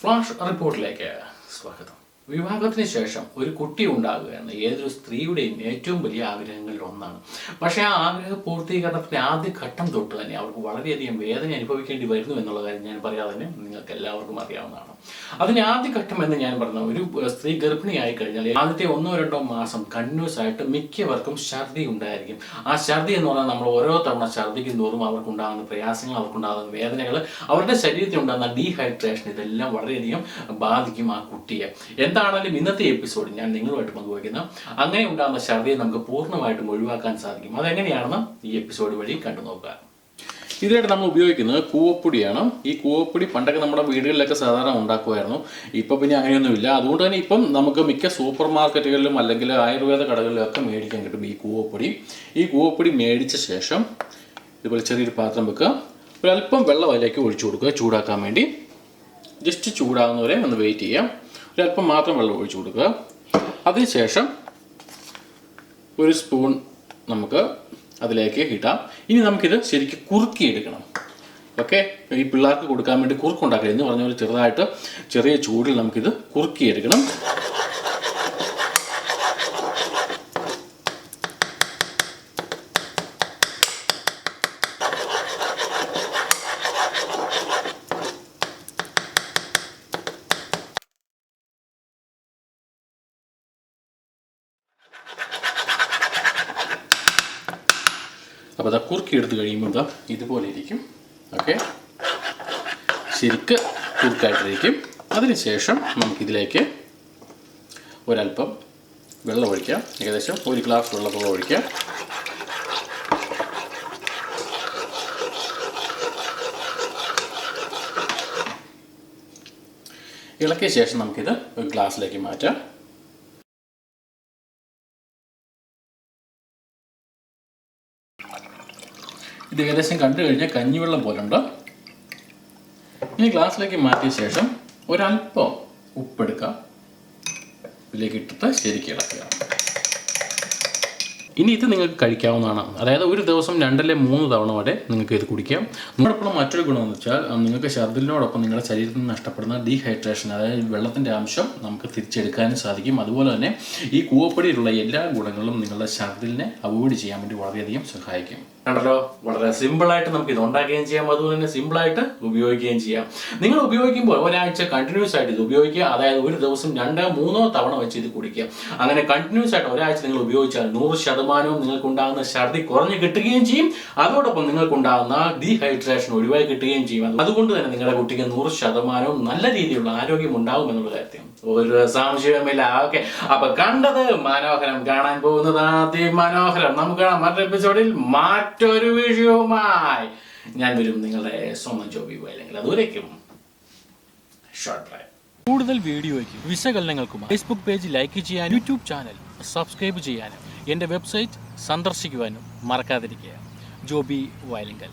Flash റിപ്പോർട്ടിലേക്ക് സ്വാഗതം. വിവാഹത്തിന് ശേഷം ഒരു കുട്ടി ഉണ്ടാകുക എന്ന ഏതൊരു സ്ത്രീയുടെയും ഏറ്റവും വലിയ ആഗ്രഹങ്ങളിൽ ഒന്നാണ്. പക്ഷേ ആ ആഗ്രഹ പൂർത്തീകരണത്തിന്റെ ആദ്യ ഘട്ടം തൊട്ട് തന്നെ അവർക്ക് വളരെയധികം വേദന അനുഭവിക്കേണ്ടി വരുന്നു എന്നുള്ള കാര്യം ഞാൻ പറയാതെ തന്നെ നിങ്ങൾക്ക് എല്ലാവർക്കും അറിയാവുന്നതാണ്. അതിന് ആദ്യ ഘട്ടം എന്ന് ഞാൻ പറഞ്ഞ ഒരു സ്ത്രീ ഗർഭിണിയായി കഴിഞ്ഞാൽ ആദ്യത്തെ ഒന്നോ രണ്ടോ മാസം കണ്ടിന്യൂസ് ആയിട്ട് മിക്കവർക്കും ഛർദി ഉണ്ടായിരിക്കും. ആ ഛർദി എന്ന് പറഞ്ഞാൽ നമ്മൾ ഓരോ തവണ ഛർദിക്കും തോറും അവർക്കുണ്ടാകുന്ന പ്രയാസങ്ങൾ അവർക്കുണ്ടാകുന്ന വേദനകൾ അവരുടെ ശരീരത്തിൽ ഉണ്ടാകുന്ന ഡീഹൈഡ്രേഷൻ ഇതെല്ലാം വളരെയധികം ബാധിക്കും ആ കുട്ടിയെ. എന്താണെങ്കിലും ഇന്നത്തെ എപ്പിസോഡ് ഞാൻ നിങ്ങളുമായിട്ട് പങ്കുവയ്ക്കുന്ന അങ്ങനെ ഉണ്ടാകുന്ന ഛർദിയെ നമുക്ക് പൂർണമായിട്ടും ഒഴിവാക്കാൻ സാധിക്കും. അതെങ്ങനെയാണെന്ന് ഈ എപ്പിസോഡ് വഴി കണ്ടു നോക്കുക. ഇതിനായിട്ട് നമ്മൾ ഉപയോഗിക്കുന്നത് കൂവപ്പൊടിയാണ്. ഈ കൂവപ്പൊടി പണ്ടൊക്കെ നമ്മുടെ വീടുകളിലൊക്കെ സാധാരണ ഉണ്ടാക്കുമായിരുന്നു. ഇപ്പോൾ പിന്നെ അങ്ങനെയൊന്നുമില്ല. അതുകൊണ്ട് തന്നെ ഇപ്പം നമുക്ക് മിക്ക സൂപ്പർ മാർക്കറ്റുകളിലും അല്ലെങ്കിൽ ആയുർവേദ കടകളിലൊക്കെ മേടിക്കാൻ കിട്ടും ഈ കൂവപ്പൊടി. ഈ കൂവപ്പൊടി മേടിച്ച ശേഷം ഇതുപോലെ ചെറിയൊരു പാത്രം വെക്കുക. ഒരല്പം വെള്ളം അതിലേക്ക് ഒഴിച്ചു കൊടുക്കുക. ചൂടാക്കാൻ വേണ്ടി. ജസ്റ്റ് ചൂടാകുന്നവരെ ഒന്ന് വെയിറ്റ് ചെയ്യാം ഒരല്പം മാത്രം വെള്ളം ഒഴിച്ചു കൊടുക്കുക. അതിനുശേഷം ഒരു സ്പൂൺ നമുക്ക് അതിലേക്ക് ഇടാം. ഇനി നമുക്കിത് ശരിക്കും കുറുക്കിയെടുക്കണം. ഓക്കെ ഈ പിള്ളേർക്ക് കൊടുക്കാൻ വേണ്ടി കുറുക്കുണ്ടാക്കുക എന്ന് പറഞ്ഞ പോലെ ചെറുതായിട്ട് ചെറിയ ചൂടിൽ നമുക്കിത് കുറുക്കിയെടുക്കണം. അപ്പോൾ അത് കുറുക്കി എടുത്ത് കഴിയുമ്പോൾ ഇതാ ഇതുപോലെ ഇരിക്കും. ഓക്കെ? ശരിക്ക് കുറുക്കായിട്ടിരിക്കും. അതിനുശേഷം നമുക്കിതിലേക്ക് ഒരല്പം വെള്ളം ഒഴിക്കാം. ഏകദേശം ഒരു ഗ്ലാസ് വെള്ളത്തോളം ഒഴിക്കാം. ഇളക്കിയ ശേഷം നമുക്കിത് ഒരു ഗ്ലാസ്സിലേക്ക് മാറ്റാം. ഇത് ഏകദേശം കണ്ടു കഴിഞ്ഞാൽ കഞ്ഞിവെള്ളം പോലുണ്ട്? ഇനി ഗ്ലാസ്സിലേക്ക് മാറ്റിയ ശേഷം ഒരല്പം ഉപ്പെടുക്കുക ഇതിലേക്ക് ഇട്ടിട്ട് ശരിക്കും ഇളക്കുക. ഇനി ഇത് നിങ്ങൾക്ക് കഴിക്കാവുന്നതാണ്. അതായത് ഒരു ദിവസം രണ്ടല്ലേ മൂന്ന് തവണ വരെ നിങ്ങൾക്ക് ഇത് കുടിക്കാം. നമ്മളോടൊപ്പം മറ്റൊരു ഗുണമെന്ന് വെച്ചാൽ നിങ്ങൾക്ക് ഛർദിലിനോടൊപ്പം നിങ്ങളുടെ ശരീരത്തിൽ നിന്ന് നഷ്ടപ്പെടുന്ന ഡീഹൈഡ്രേഷൻ അതായത് വെള്ളത്തിന്റെ അംശം നമുക്ക് തിരിച്ചെടുക്കാനും സാധിക്കും. അതുപോലെ തന്നെ ഈ കൂവപ്പൊടിയിലുള്ള എല്ലാ ഗുണങ്ങളും നിങ്ങളുടെ ഛർദിലിനെ അവോയ്ഡ് ചെയ്യാൻ വേണ്ടി വളരെയധികം സഹായിക്കും. കണ്ടല്ലോ? വളരെ സിമ്പിളായിട്ട് നമുക്ക് ഇത് ഉണ്ടാക്കുകയും ചെയ്യാം. അതുപോലെ തന്നെ സിമ്പിളായിട്ട് ഉപയോഗിക്കുകയും ചെയ്യാം. നിങ്ങൾ ഉപയോഗിക്കുമ്പോൾ ഒരാഴ്ച കണ്ടിന്യൂസ് ആയിട്ട് ഇത് ഉപയോഗിക്കുക. അതായത് ഒരു ദിവസം രണ്ടോ മൂന്നോ തവണ വെച്ച് ഇത് കുടിക്കുക. അങ്ങനെ കണ്ടിന്യൂസ് ആയിട്ട് ഒരാഴ്ച നിങ്ങൾ ഉപയോഗിച്ചാൽ നൂറ് ശതമാനവും നിങ്ങൾക്കുണ്ടാകുന്ന ഛർദി കുറഞ്ഞു കിട്ടുകയും ചെയ്യും. അതോടൊപ്പം നിങ്ങൾക്കുണ്ടാകുന്ന ഡീഹൈഡ്രേഷൻ ഒഴിവായി കിട്ടുകയും ചെയ്യും. അതുകൊണ്ട് തന്നെ നിങ്ങളുടെ കുട്ടിക്ക് നൂറ് ശതമാനവും നല്ല രീതിയിലുള്ള ആരോഗ്യം ഉണ്ടാകും എന്നുള്ള കാര്യം. ഒരു സംശയമില്ല ഓക്കെ. അപ്പൊ കണ്ടത് മനോഹരം കാണാൻ പോകുന്നത് അതിമനോഹരം നമുക്ക് മറ്റൊരു എപ്പിസോഡിൽ മറ്റൊരു വിഷയവുമായി. ഞാൻ വരും നിങ്ങളുടെ സ്വന്തം ജോബി അല്ലെങ്കിൽ അതുവരേക്കും. ഷോർട്ട് ഡ്രൈവ് കൂടുതൽ വീഡിയോയ്ക്ക് വിശകലനങ്ങൾക്കും ഫേസ്ബുക്ക് പേജ് ലൈക്ക് ചെയ്യാനും യൂട്യൂബ് ചാനൽ സബ്സ്ക്രൈബ് ചെയ്യാനും എന്റെ വെബ്സൈറ്റ് സന്ദർശിക്കുവാനും മറക്കാതിരിക്കുക. ജോബി വയലിങ്കൽ.